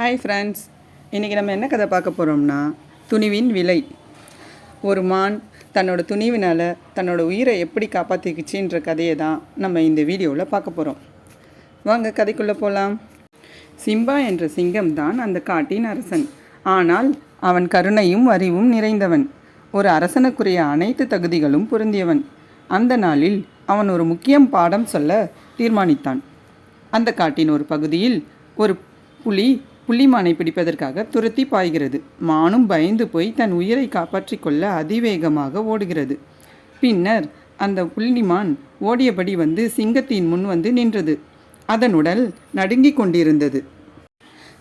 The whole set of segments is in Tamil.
ஹாய் ஃப்ரெண்ட்ஸ் இன்றைக்கி நம்ம என்ன கதை பார்க்க போகிறோம்னா துணிவின் விலை. ஒரு மான் தன்னோட துணிவினால் தன்னோட உயிரை எப்படி காப்பாற்றிக்குச்சின்ற கதையை தான் நம்ம இந்த வீடியோவில் பார்க்க போகிறோம் வாங்க கதைக்குள்ளே போகலாம் சிம்பா என்ற சிங்கம் தான் அந்த காட்டின் அரசன். ஆனால் அவன் கருணையும் அறிவும் நிறைந்தவன். ஒரு அரசனுக்குரிய அனைத்து தகுதிகளும் பொருந்தியவன். அந்த நாளில் அவன் ஒரு முக்கியம் பாடம் சொல்ல தீர்மானித்தான். அந்த காட்டின் ஒரு பகுதியில் ஒரு புலி புள்ளிமானை பிடிப்பதற்காக துரத்தி பாய்கிறது. மானும் பயந்து போய் தன் உயிரை காப்பாற்றிக் கொள்ள அதிவேகமாக ஓடுகிறது. பின்னர் அந்த புள்ளிமான் ஓடியபடி வந்து சிங்கத்தின் முன் வந்து நின்றது. அதன் உடல் நடுங்கிக் கொண்டிருந்தது.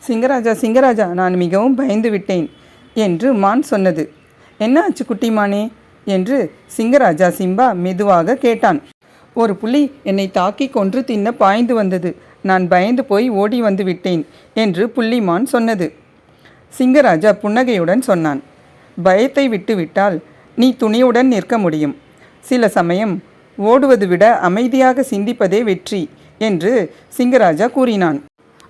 சிங்கராஜா சிங்கராஜா நான் மிகவும் பயந்து விட்டேன் என்று மான் சொன்னது. என்ன ஆச்சு குட்டிமானே? என்று சிங்கராஜா சிம்பா மெதுவாக கேட்டான். ஒரு புலி என்னை தாக்கி கொன்று தின்ன பாய்ந்து வந்தது. நான் பயந்து போய் ஓடி வந்து விட்டேன் என்று புள்ளிமான் சொன்னது. சிங்கராஜா புன்னகையுடன் சொன்னான். பயத்தை விட்டுவிட்டால் நீ துணியுடன் நிற்க முடியும். சில சமயம் ஓடுவது விட அமைதியாக சிந்திப்பதே வெற்றி என்று சிங்கராஜா கூறினான்.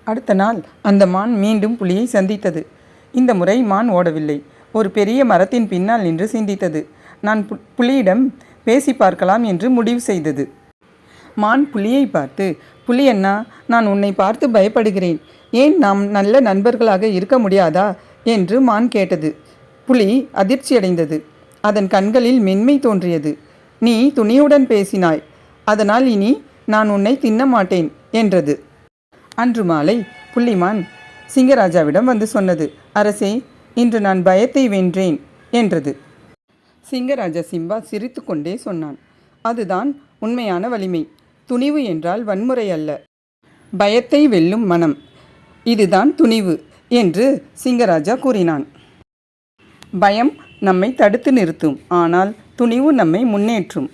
அடுத்த நாள் அந்த மான் மீண்டும் புலியை சந்தித்தது. இந்த முறை மான் ஓடவில்லை. ஒரு பெரிய மரத்தின் பின்னால் நின்று சிந்தித்தது. நான் பு- புலியிடம் பேசி பார்க்கலாம் என்று முடிவு செய்தது. மான் புலியை பார்த்து புலி அண்ணா நான் உன்னை பார்த்து பயப்படுகிறேன். ஏன் நாம் நல்ல நண்பர்களாக இருக்க முடியாதா? என்று மான் கேட்டது. புலி அதிர்ச்சியடைந்தது அதன் கண்களில் மென்மை தோன்றியது. நீ துணியுடன் பேசினாய். அதனால் இனி நான் உன்னை தின்ன மாட்டேன் என்றது. அன்று மாலை புள்ளிமான் சிங்கராஜாவிடம் வந்து சொன்னது. அரசே இன்று நான் பயத்தை வென்றேன் என்றது. சிங்கராஜா சிம்பா சிரித்துக்கொண்டே சொன்னான். அதுதான் உண்மையான வலிமை. துணிவு என்றால் வன்முறை அல்ல. பயத்தை வெல்லும் மனம். இதுதான் துணிவு என்று சிங்கராஜா கூறினான். பயம் நம்மை தடுத்து நிறுத்தும். ஆனால் துணிவு நம்மை முன்னேற்றும்.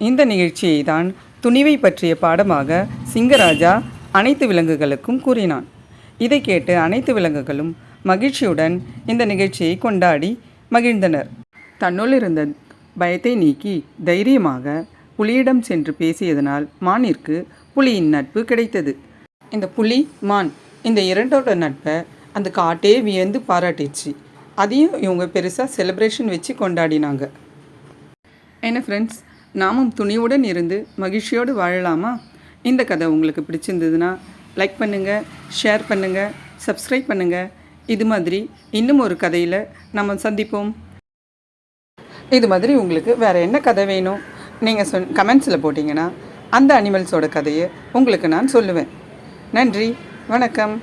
இந்த நிகழ்ச்சியை தான் துணிவை பற்றிய பாடமாக சிங்கராஜா அனைத்து விலங்குகளுக்கும் கூறினான். இதை கேட்டு அனைத்து விலங்குகளும் மகிழ்ச்சியுடன் இந்த நிகழ்ச்சியை கொண்டாடி மகிழ்ந்தனர். தன்னுள் இருந்த பயத்தை நீக்கி தைரியமாக புலியிடம் சென்று பேசியதனால் மானிற்கு புலியின் நட்பு கிடைத்தது. இந்த புலி மான் இந்த இரண்டோட நட்பை அந்த காட்டே வியந்து பாராட்டிச்சு. அதையும் இவங்க பெருசாக செலிப்ரேஷன் வச்சு கொண்டாடினாங்க. என்ன ஃப்ரெண்ட்ஸ் நாமும் துணிவுடன் இருந்து மகிழ்ச்சியோடு வாழலாமா? இந்த கதை உங்களுக்கு பிடிச்சிருந்ததுன்னா லைக் பண்ணுங்கள் ஷேர் பண்ணுங்கள் சப்ஸ்கிரைப் பண்ணுங்கள் இது மாதிரி இன்னும் ஒரு கதையில் நம்ம சந்திப்போம். இது மாதிரி உங்களுக்கு வேறு என்ன கதை வேணும்? நீங்கள் சொன் கமெண்ட்ஸில் போட்டிங்கன்னா அந்த அனிமல்ஸோட கதையை உங்களுக்கு நான் சொல்லுவேன். நன்றி வணக்கம்.